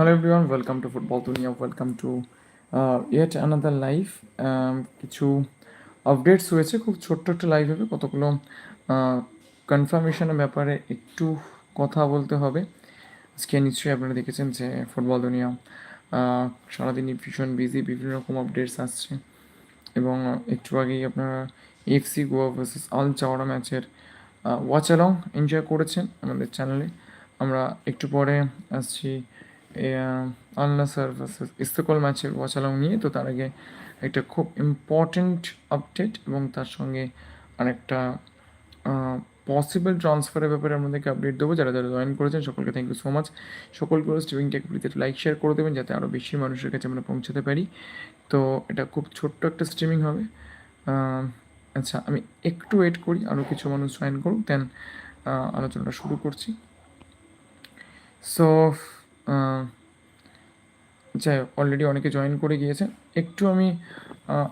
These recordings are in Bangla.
Welcome to Football Dunia. Welcome to uh, yet another live. Um, কিছু আপডেটস হয়েছে খুব ছোট্ট একটা লাইভ হবে কতগুলো কনফার্মেশনের ব্যাপারে একটু কথা বলতে হবে আজকে নিশ্চয়ই আপনারা দেখেছেন যে ফুটবল দুনিয়া সারাদিনই ভীষণ বিজি বিভিন্ন রকম আপডেটস আসছে এবং একটু আগেই আপনারা FC Goa versus Al Zawraa ম্যাচের ওয়াচ অ্যালং এনজয় করেছেন আমাদের চ্যানেলে আমরা একটু পরে আসছি আল নাসার ভার্সেস ইস্তেকল ম্যাচের ওয়াচ নিয়ে, তো তার আগে একটা খুব ইম্পর্ট্যান্ট আপডেট এবং তার সঙ্গে আরেকটা পসিবল ট্রান্সফারের ব্যাপারে আপনাদেরকে আপডেট দেবো। যারা যারা জয়েন করেছেন, সকলকে থ্যাংক ইউ সো মাচ সকলকে স্ট্রিমিং টেকগুলিতে লাইক শেয়ার করে দেবেন, যাতে আরও বেশি মানুষের কাছে আমরা পৌঁছাতে পারি। তো এটা খুব ছোট্ট একটা স্ট্রিমিং হবে। আচ্ছা আমি একটু ওয়েট করি আরও কিছু মানুষ জয়েন করুক দেন আলোচনাটা শুরু করছি। সো যাই হোক অলরেডি অনেকে জয়েন করে গিয়েছে একটু আমি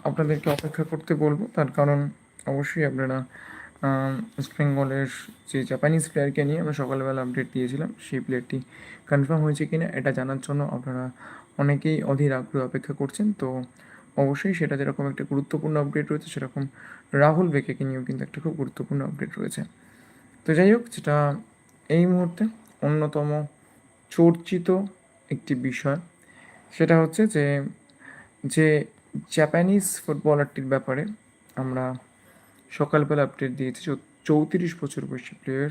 আপনাদেরকে অপেক্ষা করতে বলব। তার কারণ অবশ্যই আপনারা ইস্ট বেঙ্গলের যে জাপানিজ প্লেয়ারকে নিয়ে আমরা সকালবেলা আপডেট দিয়েছিলাম, সেই প্লেয়ারটি কনফার্ম হয়েছে কি না এটা জানার জন্য আপনারা অনেকেই অধীর আগ্রহ অপেক্ষা করছেন। তো অবশ্যই সেটা যেরকম একটা গুরুত্বপূর্ণ আপডেট রয়েছে, সেরকম রাহুল বেকেকে নিয়েও কিন্তু একটা খুব গুরুত্বপূর্ণ আপডেট রয়েছে। তো যাই হোক, যেটা এই মুহূর্তে অন্যতম চর্চিত একটি বিষয়। সেটা হচ্ছে যে যে জাপানিজ ফুটবলারটির ব্যাপারে আমরা সকালবেলা আপডেট দিয়েছি চৌত্রিশ বছর বয়সী প্লেয়ার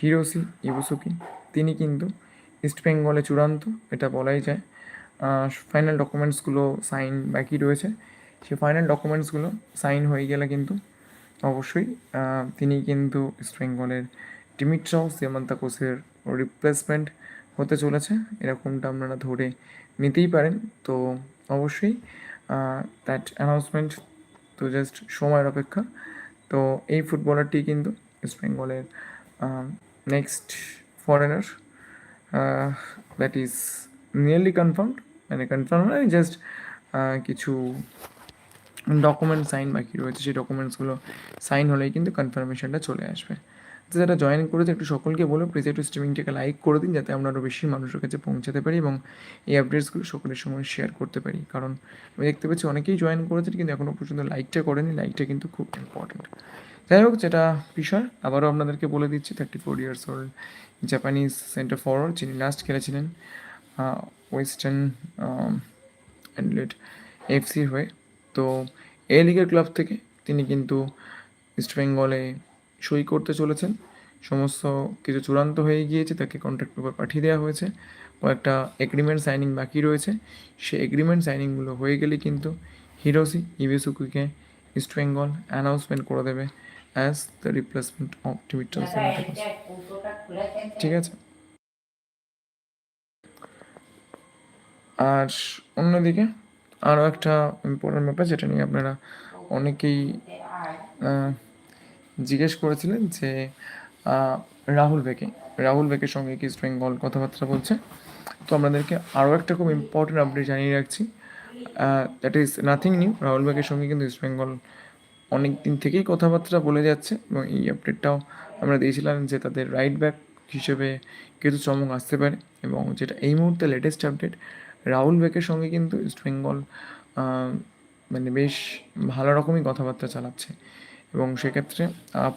হিরোসি ইবুসুকি তিনি কিন্তু ইস্ট বেঙ্গলে চূড়ান্ত, এটা বলাই যায়। ফাইনাল ডকুমেন্টসগুলো সাইন বাকি রয়েছে। সেই ফাইনাল ডকুমেন্টসগুলো সাইন হয়ে গেলে কিন্তু অবশ্যই তিনি কিন্তু ইস্ট বেঙ্গলের ডিমিট্রাও সিয়ামান্তাকোসের রিপ্লেসমেন্ট হতে চলেছে। এরকমটা আপনারা ধরে নিতেই পারেন। তো অবশ্যই দ্যাট অ্যানাউন্সমেন্ট তো জাস্ট সময়ের অপেক্ষা। তো এই ফুটবলারটি কিন্তু ইস্ট বেঙ্গলের next foreigner that is nearly confirmed মানে কনফার্ম নয় জাস্ট কিছু ডকুমেন্ট সাইন বাকি রয়েছে। সেই ডকুমেন্টসগুলো সাইন হলেই কিন্তু কনফার্মেশনটা চলে আসবে। যারা জয়েন করেছে, একটু সকলকে বলো প্লিজ একটু স্ট্রিমিংটাকে লাইক করে দিন, যাতে আমরা আরও বেশি মানুষের কাছে পৌঁছাতে পারি এবং এই আপডেটসগুলো সকলের সময় শেয়ার করতে পারি। কারণ আমি দেখতে পাচ্ছি অনেকেই জয়েন করেছে, কিন্তু এখনও পর্যন্ত লাইকটা করেনি। লাইকটা কিন্তু খুব ইম্পর্ট্যান্ট যাই হোক, যেটা বিষয়, আবারও আপনাদেরকে বলে দিচ্ছি thirty four years old Japanese centre forward যিনি লাস্ট খেলেছিলেন ওয়েস্টার্ন অ্যান্ডলেট এফসির হয়ে। তো এ লিগের ক্লাব থেকে তিনি কিন্তু ইস্ট বেঙ্গলে সই করতে চলেছেন। সমস্ত কিছু চূড়ান্ত হয়ে গিয়েছে, তাকে কন্ট্রাক্ট পেপার পাঠিয়ে দেওয়া হয়েছে। কয়েকটা এগ্রিমেন্ট সাইনিং বাকি রয়েছে। সেই এগ্রিমেন্ট সাইনিংগুলো হয়ে গেলে কিন্তু হিরোসি ইবেসুকুকে ইস্ট বেঙ্গল অ্যানাউন্সমেন্ট করে দেবে অ্যাজ দ্য রিপ্লেসমেন্ট অফ টিমিটাল ঠিক আছে? আর অন্যদিকে আরও একটা ইম্পর্টেন্ট ব্যাপার যেটা নিয়ে আপনারা অনেকেই জিজ্ঞেস করেছিলেন যে রাহুল বেকে রাহুল বেকের সঙ্গে কি ইস্ট বেঙ্গল কথাবার্তা বলছে? তো আপনাদেরকে আরও একটা খুব ইম্পর্টেন্ট আপডেট জানিয়ে রাখছি। That is nothing new Rahul বেকের সঙ্গে কিন্তু ইস্ট বেঙ্গল অনেক দিন থেকেই কথাবার্তা বলে যাচ্ছে এবং এই আপডেটটাও আমরা দিয়েছিলাম যে তাদের রাইট ব্যাক হিসেবে কিছু চমক আসতে পারে এবং যেটা এই মুহূর্তে লেটেস্ট আপডেট রাহুল বেকের সঙ্গে কিন্তু ইস্ট বেঙ্গল মানে বেশ ভালো রকমই কথাবার্তা চালাচ্ছে। এবং সেক্ষেত্রে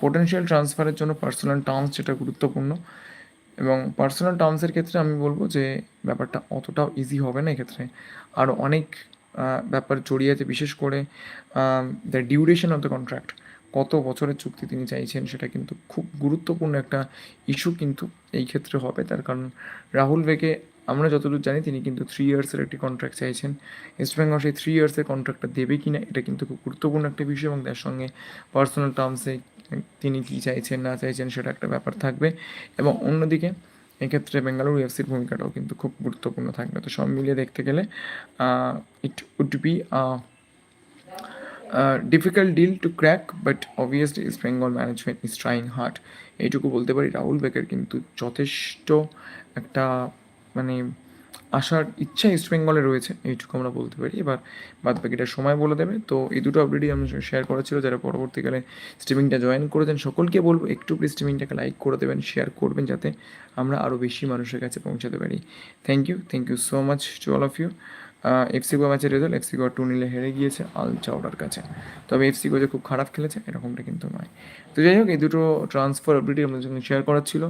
পোটেনশিয়াল ট্রান্সফারের জন্য পার্সোনাল টার্মস যেটা গুরুত্বপূর্ণ। এবং পার্সোনাল টার্মসের ক্ষেত্রে আমি বলব যে, ব্যাপারটা অতটাও ইজি হবে না এক্ষেত্রে। আরও অনেক ব্যাপার জড়িয়ে আছে, বিশেষ করে the duration of the contract কত বছরের চুক্তি তিনি চাইছেন সেটা কিন্তু খুব গুরুত্বপূর্ণ একটা ইস্যু কিন্তু এই ক্ষেত্রে হবে। তার কারণ, রাহুল বেকে আমরা যতদূর জানি, তিনি কিন্তু থ্রি ইয়ার্সের একটি কন্ট্রাক্ট চাইছেন। ইস্ট বেঙ্গল সেই থ্রি ইয়ার্সের কন্ট্রাক্টটা দেবে কি না এটা কিন্তু খুব গুরুত্বপূর্ণ একটা বিষয় এবং তার সঙ্গে পার্সোনাল টার্মসে তিনি কী চাইছেন, না চাইছেন, সেটা একটা ব্যাপার থাকবে। এবং অন্যদিকে, এক্ষেত্রে বেঙ্গালুরু এফসির ভূমিকাটাও কিন্তু খুব গুরুত্বপূর্ণ থাকবে। তো সব মিলিয়ে দেখতে গেলে it would be difficult deal to crack but obviously East Bengal management is trying hard এইটুকু বলতে পারি, রাহুল বেকের কিন্তু যথেষ্ট একটা মানে আসার ইচ্ছা ইস্ট বেঙ্গলে রয়েছে, এইটুকু আমরা বলতে পারি। এবার বাদ বাকিটা সময় বলে দেবে। তো এই দুটো আপডেটই আমরা শেয়ার করা ছিল, যারা পরবর্তীকালে স্ট্রিমিংটা জয়েন করেছেন, সকলকে বলব, একটু প্লিজ স্ট্রিমিংটাকে লাইক করে দেবেন শেয়ার করবেন, যাতে আমরা আরও বেশি মানুষের কাছে পৌঁছাতে পারি। Thank you thank you so much to all of you FC go ম্যাচের রেজাল্ট এফসি গো টু নিলে হেরে গিয়েছে আল চাওড়ার কাছে। তবে এফসি গো যে খুব খারাপ খেলেছে, এরকমটা কিন্তু নয়। তো যাই হোক, এই দুটো ট্রান্সফার আপডেটই আমাদের সঙ্গে শেয়ার করার ছিল।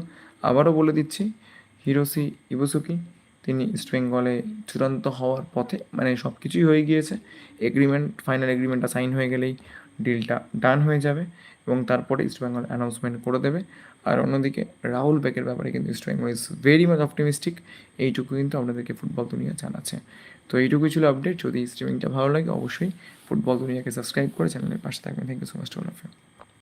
আবারও বলে দিচ্ছি হিরোসি ইবুসুকি, তিনি ইস্ট বেঙ্গলে চূড়ান্ত হওয়ার পথে মানে সব কিছুই হয়ে গিয়েছে। এগ্রিমেন্ট ফাইনাল এগ্রিমেন্টটা সাইন হয়ে গেলেই ডিলটা ডান হয়ে যাবে এবং তারপরে ইস্ট বেঙ্গল অ্যানাউন্সমেন্ট করে দেবে। আর অন্যদিকে রাহুল বেকের ব্যাপারে কিন্তু East Bengal is very much optimistic এইটুকু কিন্তু আপনাদেরকে ফুটবল দুনিয়া জানাচ্ছে। তো এইটুকুই ছিল আপডেট যদি স্ট্রিমিংটা ভালো লাগে, অবশ্যই ফুটবল দুনিয়াকে সাবস্ক্রাইব করে চ্যানেলের পাশে থাকবেন। Thank you so much to all of you